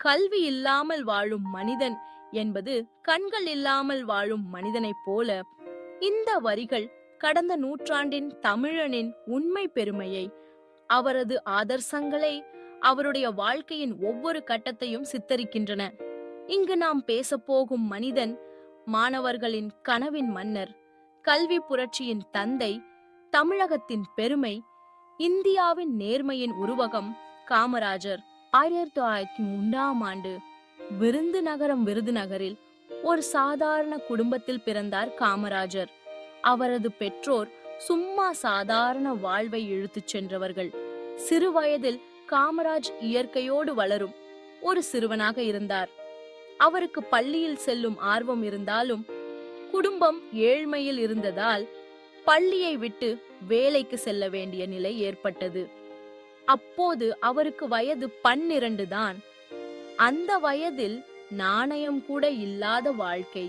கல்வி இல்லாமல் வாழும் மனிதன் என்பது கண்கள் இல்லாமல் வாழும் மனிதனைப் போல இந்த வரிகள் கடந்த நூற்றாண்டின் தமிழனின் உண்மை பெருமையை அவரது ஆதர்சங்களை அவருடைய வாழ்க்கையின் ஒவ்வொரு கட்டத்தையும் சித்தரிக்கின்றன. இங்கு நாம் பேசப்போகும் மனிதன் மாணவர்களின் கனவின் மன்னர் கல்வி புரட்சியின் தந்தை தமிழகத்தின் பெருமை இந்தியாவின் நேர்மையின் உருவகம் காமராஜர். ஆயிரத்தி தொள்ளாயிரத்தி மூன்றாம் ஆண்டு விருந்து நகரம் விருதுநகரில் ஒரு சாதாரண குடும்பத்தில் பிறந்தார் காமராஜர். அவரது பெற்றோர் சும்மா சாதாரண வாழ்வை இழுத்துச் சென்றவர்கள். சிறு வயதில் காமராஜ் இயற்கையோடு வளரும் ஒரு சிறுவனாக இருந்தார். அவருக்கு பள்ளியில் செல்லும் ஆர்வம் இருந்தாலும் குடும்பம் ஏழ்மையில் இருந்ததால் பள்ளியை விட்டு வேலைக்கு செல்ல வேண்டிய நிலை ஏற்பட்டது. அப்போது அவருக்கு வயது பன்னிரண்டு தான். அந்த வயதில் நாணயம் கூட இல்லாத வாழ்க்கை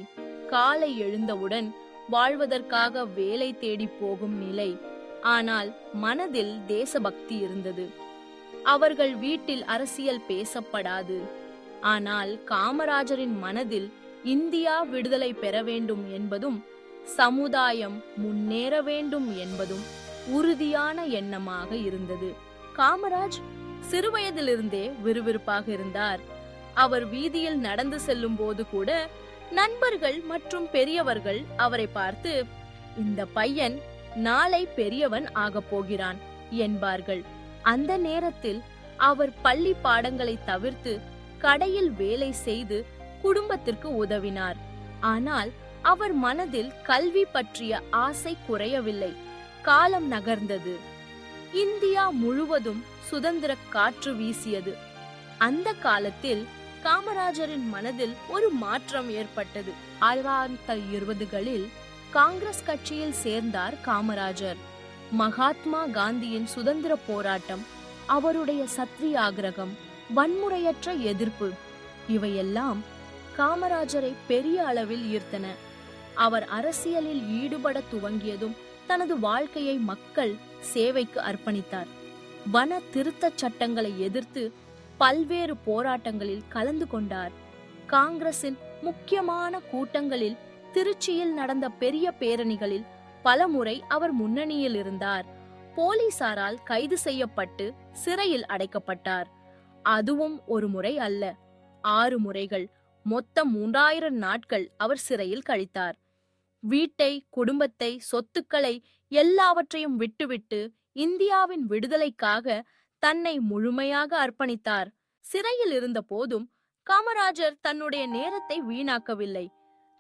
காலை எழுந்தவுடன் வாழ்வதற்காக வேலை தேடி போகும் நிலை. ஆனால் மனதில் தேசபக்தி இருந்தது. அவர்கள் வீட்டில் அரசியல் பேசப்படாது. ஆனால் காமராஜரின் மனதில் இந்தியா விடுதலை பெற வேண்டும் என்பதும் சமுதாயம் முன்னேற வேண்டும் என்பதும் உறுதியான எண்ணமாக இருந்தது. காமராஜ் சிறுவயதிலிருந்தே விறுவிறுப்பாக இருந்தார். அவர் வீதியில் நடந்து செல்லும் போது கூட நண்பர்கள் மற்றும் பெரியவர்கள் அவரை பார்த்து இந்த பையன் நாளை பெரியவன் ஆகப் போகிறான் என்பார்கள். அந்த நேரத்தில் அவர் பள்ளி பாடங்களை தவிர்த்து கடையில் வேலை செய்து குடும்பத்திற்கு உதவினார். ஆனால் அவர் மனதில் கல்வி பற்றிய ஆசை குறையவில்லை. காலம் நகர்ந்தது. இந்தியா முழுவதும் சுதந்திர காற்று வீசியது. அந்த காலத்தில் காமராஜரின் மனதில் ஒரு மாற்றம் ஏற்பட்டது. ஆயிரத்தி இருபதுகளில் காங்கிரஸ் கட்சியில் சேர்ந்தார் காமராஜர். மகாத்மா காந்தியின் சுதந்திர போராட்டம் அவருடைய சத்ரியாகிரகம் வன்முறையற்ற எதிர்ப்பு இவையெல்லாம் காமராஜரை பெரிய அளவில் ஈர்த்தன. அவர் அரசியலில் ஈடுபட துவங்கியதும் தனது வாழ்க்கையை மக்கள் சேவைக்கு அர்ப்பணித்தார். வன திருத்தச் சட்டங்களை எதிர்த்து பல்வேறு போராட்டங்களில் கலந்து கொண்டார். காங்கிரசின் முக்கியமான கூட்டங்களில் திருச்சியில் நடந்த பெரிய பேரணிகளில் பலமுறை அவர் முன்னணியில் இருந்தார். போலீசாரால் கைது செய்யப்பட்டு சிறையில் அடைக்கப்பட்டார். அதுவும் ஒரு முறை அல்ல. ஆறு முறைகள் மொத்தம் மூன்றாயிரம் நாட்கள் அவர் சிறையில் கழித்தார். வீட்டை குடும்பத்தை சொத்துக்களை எல்லாவற்றையும் விட்டுவிட்டு இந்தியாவின் விடுதலைக்காக தன்னை முழுமையாக அர்ப்பணித்தார். சிறையில் இருந்த போதும் காமராஜர் தன்னுடைய நேரத்தை வீணாக்கவில்லை.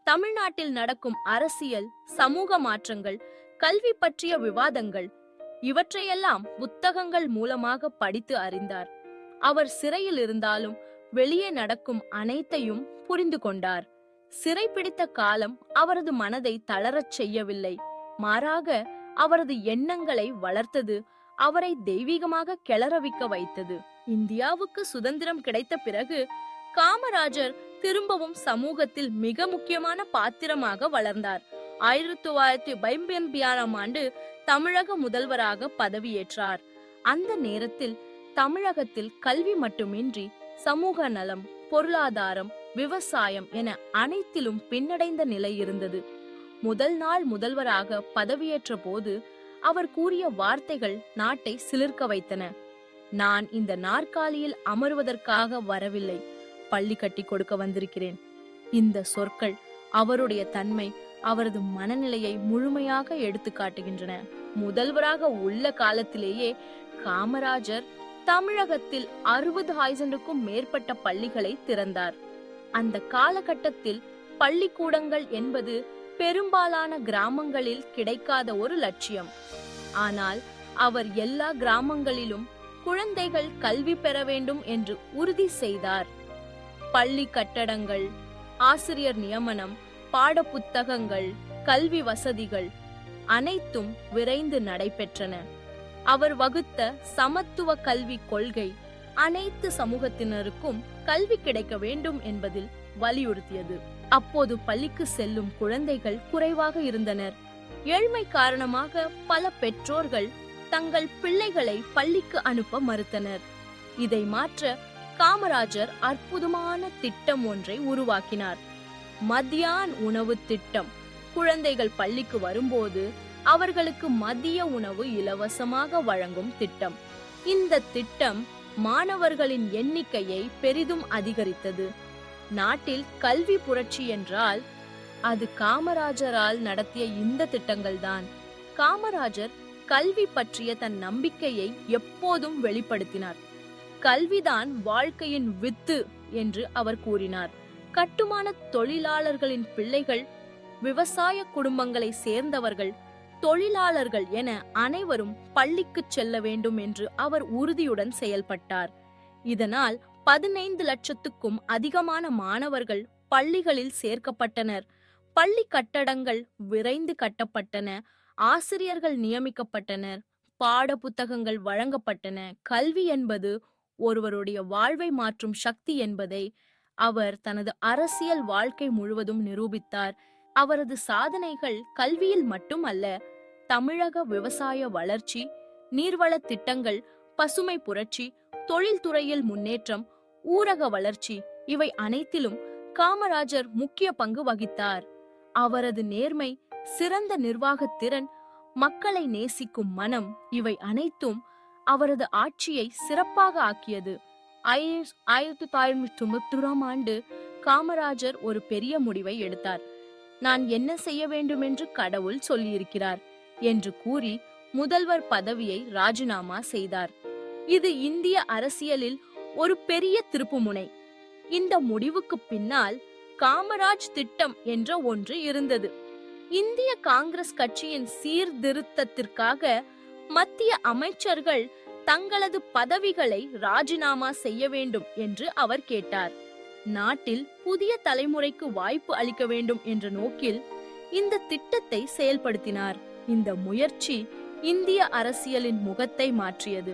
தமிழ்நாட்டில் நடக்கும் அரசியல் சமூக மாற்றங்கள் கல்வி பற்றிய விவாதங்கள் இவற்றையெல்லாம் புத்தகங்கள் மூலமாக படித்து அறிந்தார். அவர் சிறையில் இருந்தாலும் வெளியே நடக்கும் அனைத்தையும் புரிந்து கொண்டார். சிறை பிடித்த காலம் அவரது மனதை தளரச் செய்யவில்லை. மாறாக அவரது எண்ணங்களை வளர்த்தது அவரை தெய்வீகமாக கிளறவிக்க வைத்தது. இந்தியாவுக்கு சுதந்திரம் கிடைத்த பிறகு காமராஜர் திரும்பவும் சமூகத்தில் மிக முக்கியமான பாத்திரமாக வளர்ந்தார். ஆயிரத்தி தொள்ளாயிரத்தி ஐம்பத்தி ஆறாம் ஆண்டு தமிழக முதல்வராக பதவியேற்றார். அந்த நேரத்தில் தமிழகத்தில் கல்வி மட்டுமின்றி சமூக நலம் பொருளாதாரம் விவசாயம் என அனைத்திலும் பின்னடைந்த நிலை இருந்தது. முதல் நாள் முதல்வராக பதவியேற்ற போது அவர் கூறிய வார்த்தைகள் நாட்டை சிலிர்க்க வைத்தன. நான் இந்த நாற்காலியில் அமர்வதற்காக வரவில்லை. பள்ளி கட்டி கொடுக்க வந்திருக்கிறேன். இந்த சொற்கள் அவருடைய தன்மை அவரது மனநிலையை முழுமையாக எடுத்து காட்டுகின்றன. முதல்வராக உள்ள காலத்திலேயே காமராஜர் தமிழகத்தில் அறுபது ஆயிரண்டுக்கும் மேற்பட்ட பள்ளிகளை திறந்தார். அந்த காலகட்டத்தில் பள்ளிக்கூடங்கள் என்பது பெரும்பாலான கிராமங்களில் கிடைக்காத ஒரு லட்சியம். ஆனால் அவர் எல்லா கிராமங்களிலும் குழந்தைகள் கல்வி பெற வேண்டும் என்று உறுதி செய்தார். பள்ளி கட்டடங்கள் ஆசிரியர் நியமனம் பாடப்புத்தகங்கள் கல்வி வசதிகள் அனைத்தும் விரைந்து நடைபெற்றன. அவர் வகுத்த சமத்துவ கல்வி கொள்கை அனைத்து சமூகத்தினருக்கும் கல்வி கிடைக்க வேண்டும் என்பதில் வலியுறுத்தியது. அப்போது பள்ளிக்கு செல்லும் குழந்தைகள் குறைவாக இருந்தனர். ஏழ்மை காரணமாக பல பெற்றோர்கள் தங்கள் பிள்ளைகளை பள்ளிக்கு அனுப்ப மறுத்தனர். இதை மாற்ற காமராஜர் அற்புதமான திட்டம் ஒன்றை உருவாக்கினார். மத்தியான் உணவு திட்டம். குழந்தைகள் பள்ளிக்கு வரும்போது அவர்களுக்கு மதிய உணவு இலவசமாக வழங்கும் திட்டம். இந்த திட்டம் மாணவர்களின் எண்ணிக்கையை பெரிதும் அதிகரித்தது. நாட்டில் கல்வி புரட்சி என்றால் அது காமராஜரால் நடத்திய இந்த திட்டங்கள்தான். காமராஜர் கல்வி பற்றிய தன் நம்பிக்கையை எப்போதும் வெளிப்படுத்தினார். கல்விதான் வாழ்க்கையின் வித்து என்று அவர் கூறினார். கட்டுமான தொழிலாளர்களின் பிள்ளைகள் விவசாய குடும்பங்களை சேர்ந்தவர்கள் தொழிலாளர்கள் என அனைவரும் பள்ளிக்கு செல்ல வேண்டும் என்று அவர் உறுதியுடன் செயல்பட்டார். இதனால் பதினைந்து லட்சத்துக்கும் அதிகமான மாணவர்கள் பள்ளிகளில் சேர்க்கப்பட்டனர். பள்ளி கட்டடங்கள் விரைந்து கட்டப்பட்டன. ஆசிரியர்கள் நியமிக்கப்பட்டனர். பாட புத்தகங்கள் வழங்கப்பட்டன. கல்வி என்பது ஒருவருடைய வாழ்வை மாற்றும் சக்தி என்பதை அவர் தனது அரசியல் வாழ்க்கை முழுவதும் நிரூபித்தார். அவரது சாதனைகள் கல்வியில் மட்டுமல்ல தமிழக விவசாய வளர்ச்சி நீர்வள திட்டங்கள் பசுமை புரட்சி தொழில்துறையில் முன்னேற்றம் ஊரக வளர்ச்சி இவை அனைத்திலும் காமராஜர் முக்கிய பங்கு வகித்தார். அவரது நேர்மை சிறந்த நிர்வாகத் திறன் மக்களை நேசிக்கும் மனம் இவை அனைத்தும் அவரது ஆட்சியை சிறப்பாக ஆக்கியது. ஆயிரத்தி தொள்ளாயிரத்தி தொண்ணூத்தொராம் ஆண்டு காமராஜர் ஒரு பெரிய முடிவை எடுத்தார். நான் என்ன செய்ய வேண்டுமென்று கடவுள் சொல்லியிருக்கிறார் என்று கூறி முதல்வர் பதவியை ராஜினாமா செய்தார். இது இந்திய அரசியலில் ஒரு பெரிய திருப்புமுனை. இந்த முடிவுக்கு பின்னால் காமராஜ் திட்டம் என்ற ஒன்று இருந்தது. இந்திய காங்கிரஸ் கட்சியின் சீர்திருத்தத்திற்காக மத்திய அமைச்சர்கள் தங்களது பதவிகளை ராஜினாமா செய்ய வேண்டும் என்று அவர் கேட்டார். நாட்டில் புதிய தலைமுறைக்கு வாய்ப்பு அளிக்க வேண்டும் என்ற நோக்கில் இந்த திட்டத்தை செயல்படுத்தினார். இந்த முயற்சி இந்திய அரசியலின் முகத்தை மாற்றியது.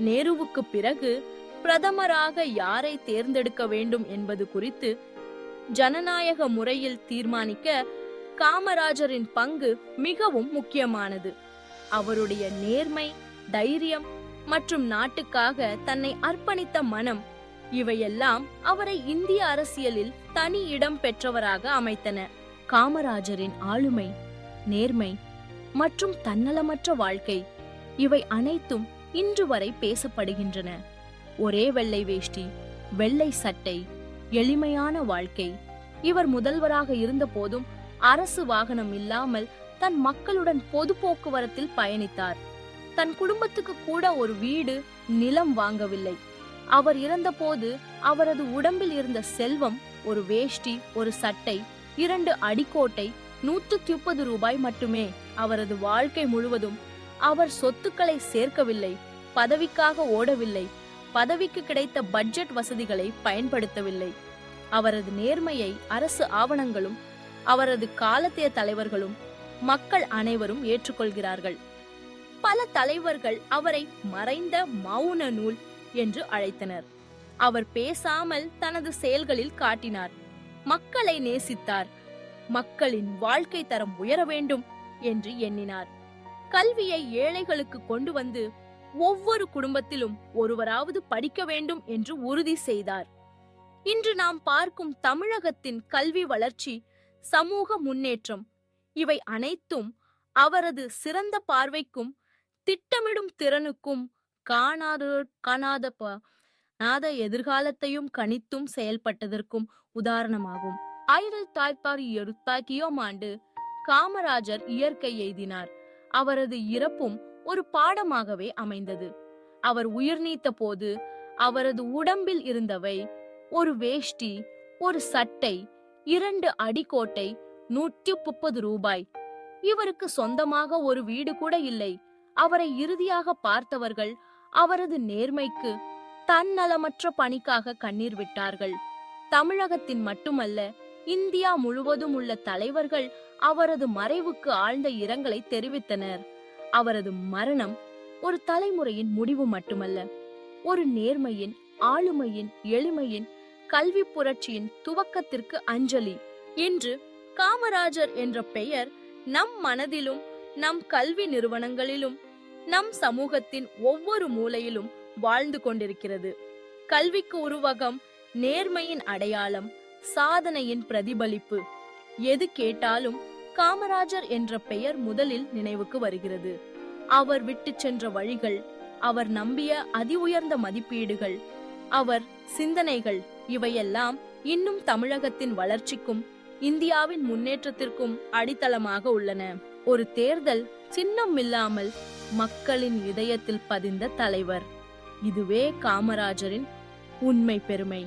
நேருவுக்கு பிறகு பிரதமராக யாரை தேர்ந்தெடுக்க வேண்டும் என்பது குறித்து ஜனநாயக முறையில் தீர்மானிக்க காமராஜரின் பங்கு மிகவும் முக்கியமானது. அவருடைய நேர்மை தைரியம் மற்றும் நாட்டுக்காக தன்னை அர்ப்பணித்த மனம் இவையெல்லாம் அவரை இந்திய அரசியலில் தனி இடம் பெற்றவராக அமைத்தன. காமராஜரின் ஆளுமை நேர்மை மற்றும் தன்னலமற்ற வாழ்க்கை இவை அனைத்தும் இன்று வரை பேசப்படுகின்றன. ஒரே வெள்ளை வேஷ்டி வெள்ளை சட்டை எளிமையான வாழ்க்கை. இவர் முதல்வராக இருந்த போதும் அரசு வாகனம் இல்லாமல் தன் மக்களுடன் பொது போக்குவரத்தில் பயணித்தார். தன் குடும்பத்துக்கு கூட ஒரு வீடு நிலம் வாங்கவில்லை. அவர் இறந்தபோது அவரது உடம்பில் இருந்த செல்வம் ஒரு வேஷ்டி ஒரு சட்டை இரண்டு அடிக்கோட்டை நூத்தி முப்பது ரூபாய் மட்டுமே அவரது வாழ்க்கை முழுவதும். அவர் சொத்துக்களை சேர்க்கவில்லை பதவிக்காக ஓடவில்லை பதவிக்கு கிடைத்த பட்ஜெட் வசதிகளை பயன்படுத்தவில்லை. அவரது நேர்மையை அரசு ஆவணங்களும் அவரது காலத்தைய தலைவர்களும் மக்கள் அனைவரும் ஏற்றுக்கொள்கிறார்கள். பல தலைவர்கள் அவரை மறைந்த மௌன நூல் என்று அழைத்தனர். அவர் பேசாமல் தனது செயல்களில் காட்டினார். மக்களை நேசித்தார். மக்களின் வாழ்க்கை தரம் உயர வேண்டும் என்று எண்ணினார். கல்வியை ஏழைகளுக்கு கொண்டு வந்து ஒவ்வொரு குடும்பத்திலும் ஒருவராவது படிக்க வேண்டும் என்று உறுதி செய்தார். இன்று நாம் பார்க்கும் தமிழகத்தின் கல்வி வளர்ச்சி சமூக முன்னேற்றம் இவை அனைத்தும் அவரது சிறந்த பார்வைக்கும் திட்டமிடும் திறனுக்கும் காணாதோர் காணாத நாத எதிர்காலத்தையும் கணித்தும் செயல்பட்டதற்கும் உதாரணமாகும். ஆயிரத்தி தொள்ளாயிரத்தி எழுபத்தாக்கியோம் ஆண்டு காமராஜர் இயற்கை எய்தினார் அவரது இறப்பும் ஒரு பாடமாகவே அமைந்தது. அவர் உயிர் நீத்த போது அவரது உடம்பில் இருந்தவை ஒரு வேஷ்டி ஒரு சட்டை இரண்டு அடிக்கோட்டை நூற்றி முப்பது ரூபாய். இவருக்கு சொந்தமாக ஒரு வீடு கூட இல்லை. அவரை இறுதியாக பார்த்தவர்கள் அவரது நேர்மைக்கு தன்னலமற்ற பணிக்காக கண்ணீர் விட்டார்கள். தமிழகத்தின் மட்டுமல்ல இந்தியா முழுவதும் உள்ள தலைவர்கள் அவரது மறைவுக்கு ஆழ்ந்த இரங்கலை தெரிவித்தனர். அவரது மரணம் ஒரு தலைமுறையின் முடிவு மட்டுமல்ல ஒரு நேர்மையின் ஆளுமையின் எளிமையின் கல்வி புரட்சியின் துவக்கத்திற்கு அஞ்சலி இன்று காமராஜர் என்ற பெயர் நம் மனதிலும் நம் கல்வி நிறுவனங்களிலும் நம் சமூகத்தின் ஒவ்வொரு மூலையிலும் வாழ்ந்து கொண்டிருக்கிறது. கல்விக்கு உருவகம் நேர்மையின் அடையாளம் சாதனையின் பிரதிபலிப்பு. எது கேட்டாலும் காமராஜர் என்ற பெயர் முதலில் நினைவுக்கு வருகிறது. அவர் விட்டு சென்ற வழிகள் அவர் நம்பிய அதி உயர்ந்த மதிப்பீடுகள் அவர் சிந்தனைகள் இவையெல்லாம் இன்னும் தமிழகத்தின் வளர்ச்சிக்கும் இந்தியாவின் முன்னேற்றத்திற்கும் அடித்தளமாக உள்ளன. ஒரு தேர்தல் சின்னம் இல்லாமல் மக்களின் இதயத்தில் பதிந்த தலைவர். இதுவே காமராஜரின் உண்மை பெருமை.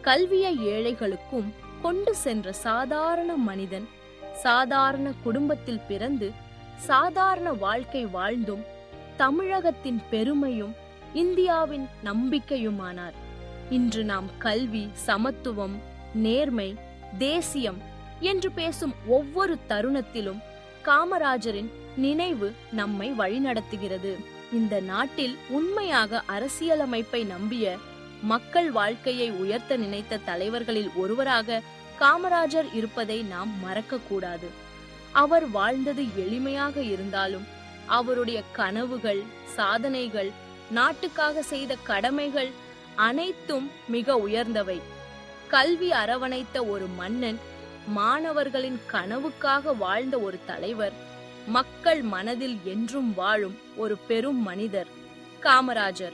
கல்வியை ஏழைகளுக்கும் கொண்டு சென்ற சாதாரண மனிதன் சாதாரண குடும்பத்தில் பிறந்து சாதாரண வாழ்க்கை வாழ்ந்தும் தமிழகத்தின் பெருமையும் இந்தியாவின் நம்பிக்கையுமானார். இன்று நாம் கல்வி சமத்துவம் நேர்மை தேசியம் என்று பேசும் ஒவ்வொரு தருணத்திலும் காமராஜரின் நினைவு நம்மை வழிநடத்துகிறது. இந்த நாட்டில் உண்மையாக அரசியலமைப்பை நம்பிய மக்கள் வாழ்க்கையை உயர்த்த நினைத்த தலைவர்களில் ஒருவராக காமராஜர் இருப்பதை நாம் மறக்கக்கூடாது. அவர் வாழ்ந்தது எளிமையாக இருந்தாலும் அவருடைய கனவுகள் சாதனைகள் நாட்டுக்காக செய்த கடமைகள் அனைத்தும் மிக உயர்ந்தவை. கல்வி அரவணைத்த ஒரு மன்னன் மாணவர்களின் கனவுக்காக வாழ்ந்த ஒரு தலைவர். மக்கள் மனதில் என்றும் வாழும் ஒரு பெரும் மனிதர். காமராஜர்.